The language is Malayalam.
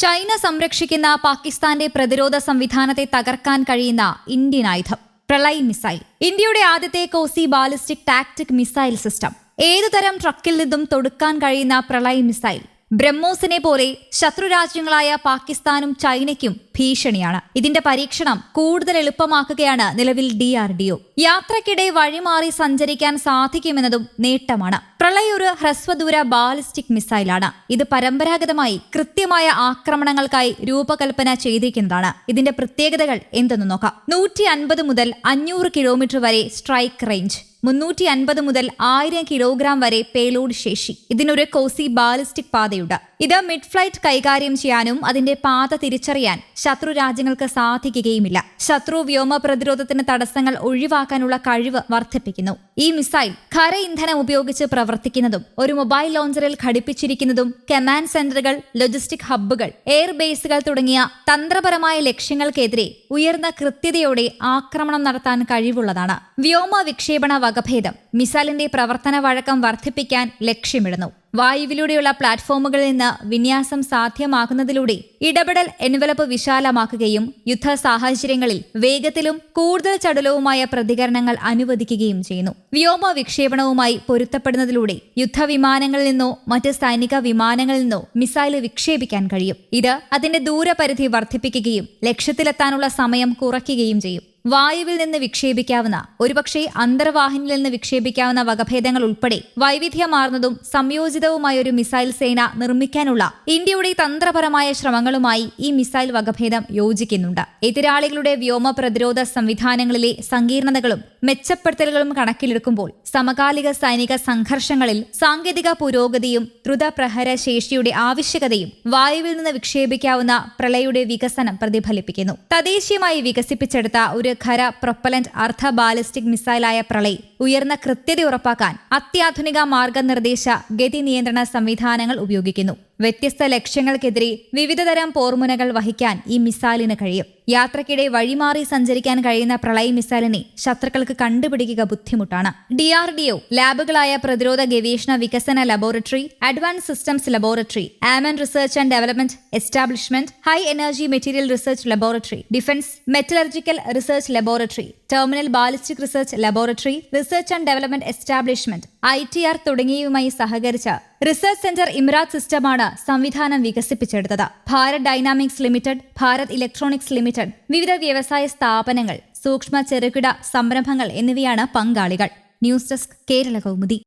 ചൈന സംരക്ഷിക്കുന്ന പാകിസ്ഥാന്റെ പ്രതിരോധ സംവിധാനത്തെ തകർക്കാൻ കഴിയുന്ന ഇന്ത്യൻ ആയുധം പ്രളയ് മിസൈൽ. ഇന്ത്യയുടെ ആദ്യത്തെ quasi ballistic tactic missile system. ഏതുതരം ട്രക്കിൽ നിന്നും തൊടുക്കാൻ കഴിയുന്ന പ്രളയ് മിസൈൽ? ബ്രഹ്മോസിനെ പോലെ ശത്രുരാജ്യങ്ങളായ പാകിസ്ഥാനും ചൈനയ്ക്കും ഭീഷണിയാണ്. ഇതിന്റെ പരീക്ഷണം കൂടുതൽ എളുപ്പമാക്കുകയാണ് നിലവിൽ ഡി ആർ ഡി ഒ. യാത്രക്കിടെ വഴിമാറി സഞ്ചരിക്കാൻ സാധിക്കുമെന്നതും നേട്ടമാണ്. പ്രളയ ഒരു ഹ്രസ്വദൂര ബാലിസ്റ്റിക് മിസൈലാണ്. ഇത് പരമ്പരാഗതമായി കൃത്യമായ ആക്രമണങ്ങൾക്കായി രൂപകൽപ്പന ചെയ്തിരിക്കുന്നതാണ്. ഇതിന്റെ പ്രത്യേകതകൾ എന്തെന്ന് നോക്കാം. നൂറ്റി അൻപത് മുതൽ അഞ്ഞൂറ് കിലോമീറ്റർ വരെ സ്ട്രൈക്ക് റേഞ്ച്. മുന്നൂറ്റി അൻപത് മുതൽ ആയിരം കിലോഗ്രാം വരെ പേലോഡ് ശേഷി. ഇതിനൊരു കോസി ബാലിസ്റ്റിക് പാതയുണ്ട്. ഇത് മിഡ് ഫ്ലൈറ്റ് കൈകാര്യം ചെയ്യാനും അതിന്റെ പാത തിരിച്ചറിയാൻ ശത്രു രാജ്യങ്ങൾക്ക് സാധിക്കുകയുമില്ല. ശത്രു വ്യോമ പ്രതിരോധത്തിന് തടസ്സങ്ങൾ ഒഴിവാക്കാനുള്ള കഴിവ് വർദ്ധിപ്പിക്കുന്നു. ഈ മിസൈൽ ഖര ഇന്ധനം ഉപയോഗിച്ച് പ്രവർത്തിക്കുന്നതും ഒരു മൊബൈൽ ലോഞ്ചറിൽ ഘടിപ്പിച്ചിരിക്കുന്നതും കമാൻഡ് സെന്ററുകൾ ലോജിസ്റ്റിക് ഹബ്ബുകൾ എയർ ബേസുകൾ തുടങ്ങിയ തന്ത്രപരമായ ലക്ഷ്യങ്ങൾക്കെതിരെ ഉയർന്ന കൃത്യതയോടെ ആക്രമണം നടത്താൻ കഴിവുള്ളതാണ്. വ്യോമ വിക്ഷേപണ വകഭേദം മിസൈലിന്റെ പ്രവർത്തന വഴക്കം വർദ്ധിപ്പിക്കാൻ ലക്ഷ്യമിടുന്നു. വായുവിലൂടെയുള്ള പ്ലാറ്റ്ഫോമുകളിൽ നിന്ന് വിന്യാസം സാധ്യമാക്കുന്നതിലൂടെ ഇടപെടൽ എൻവലപ്പ് വിശാലമാക്കുകയും യുദ്ധ സാഹചര്യങ്ങളിൽ വേഗത്തിലും കൂടുതൽ ചടുലവുമായ പ്രതികരണങ്ങൾ അനുവദിക്കുകയും ചെയ്യുന്നു. വ്യോമ വിക്ഷേപണവുമായി പൊരുത്തപ്പെടുന്നതിലൂടെ യുദ്ധവിമാനങ്ങളിൽ നിന്നോ മറ്റ് സൈനിക വിമാനങ്ങളിൽ നിന്നോ മിസൈൽ വിക്ഷേപിക്കാൻ കഴിയും. ഇത് അതിന്റെ ദൂരപരിധി വർദ്ധിപ്പിക്കുകയും ലക്ഷ്യത്തിലെത്താനുള്ള സമയം കുറയ്ക്കുകയും ചെയ്യും. വായുവിൽ നിന്ന് വിക്ഷേപിക്കാവുന്ന ഒരുപക്ഷെ അന്തർവാഹിനിയിൽ നിന്ന് വിക്ഷേപിക്കാവുന്ന വകഭേദങ്ങൾ ഉൾപ്പെടെ വൈവിധ്യമാർന്നതും സംയോജിതവുമായ ഒരു മിസൈൽ സേന നിർമ്മിക്കാനുള്ള ഇന്ത്യയുടെ തന്ത്രപരമായ ശ്രമങ്ങളുമായി ഈ മിസൈൽ വകഭേദം യോജിക്കുന്നുണ്ട്. എതിരാളികളുടെ വ്യോമ പ്രതിരോധ സംവിധാനങ്ങളിലെ സങ്കീർണതകളും മെച്ചപ്പെടുത്തലുകളും കണക്കിലെടുക്കുമ്പോൾ സമകാലിക സൈനിക സംഘർഷങ്ങളിൽ സാങ്കേതിക പുരോഗതിയും ദ്രുത പ്രഹര ശേഷിയുടെ ആവശ്യകതയും വായുവിൽ നിന്ന് വിക്ഷേപിക്കാവുന്ന പ്രളയുടെ വികസനം പ്രതിഫലിപ്പിക്കുന്നു. തദ്ദേശീയമായി വികസിപ്പിച്ചെടുത്ത ഒരു ഖര പ്രൊപ്പലന്റ് അർദ്ധ ബാലിസ്റ്റിക് മിസൈലായ പ്രളയ് ഉയർന്ന കൃത്യത ഉറപ്പാക്കാൻ അത്യാധുനിക മാർഗനിർദ്ദേശ ഗതി നിയന്ത്രണ സംവിധാനങ്ങൾ ഉപയോഗിക്കുന്നു. വ്യത്യസ്ത ലക്ഷ്യങ്ങൾക്കെതിരെ വിവിധതരം പോർമുനകൾ വഹിക്കാൻ ഈ മിസൈലിന് കഴിയും. യാത്രക്കിടെ വഴിമാറി സഞ്ചരിക്കാൻ കഴിയുന്ന പ്രളയ മിസൈലിനെ ശത്രുക്കൾക്ക് കണ്ടുപിടിക്കുക ബുദ്ധിമുട്ടാണ്. ഡി ആർ ഡി ഒ ലാബുകളായ പ്രതിരോധ ഗവേഷണ വികസന ലബോറട്ടറി അഡ്വാൻസ് സിസ്റ്റംസ് ലബോറട്ടറി ആമൻ research and development establishment high energy material research laboratory defence metallurgical research laboratory terminal ballistic research laboratory research and development establishment I T R തുടങ്ങിയവയുമായി സഹകരിച്ച റിസർച്ച് സെന്റർ ഇമ്രാജ് സിസ്റ്റമാണ് സംവിധാനം വികസിപ്പിച്ചെടുത്തത്. Bharat dynamics limited Bharat electronics limited വിവിധ വ്യവസായ സ്ഥാപനങ്ങൾ സൂക്ഷ്മ ചെറുകിട സംരംഭങ്ങൾ എന്നിവയാണ് പങ്കാളികൾ. News desk Kerala Kaumudi.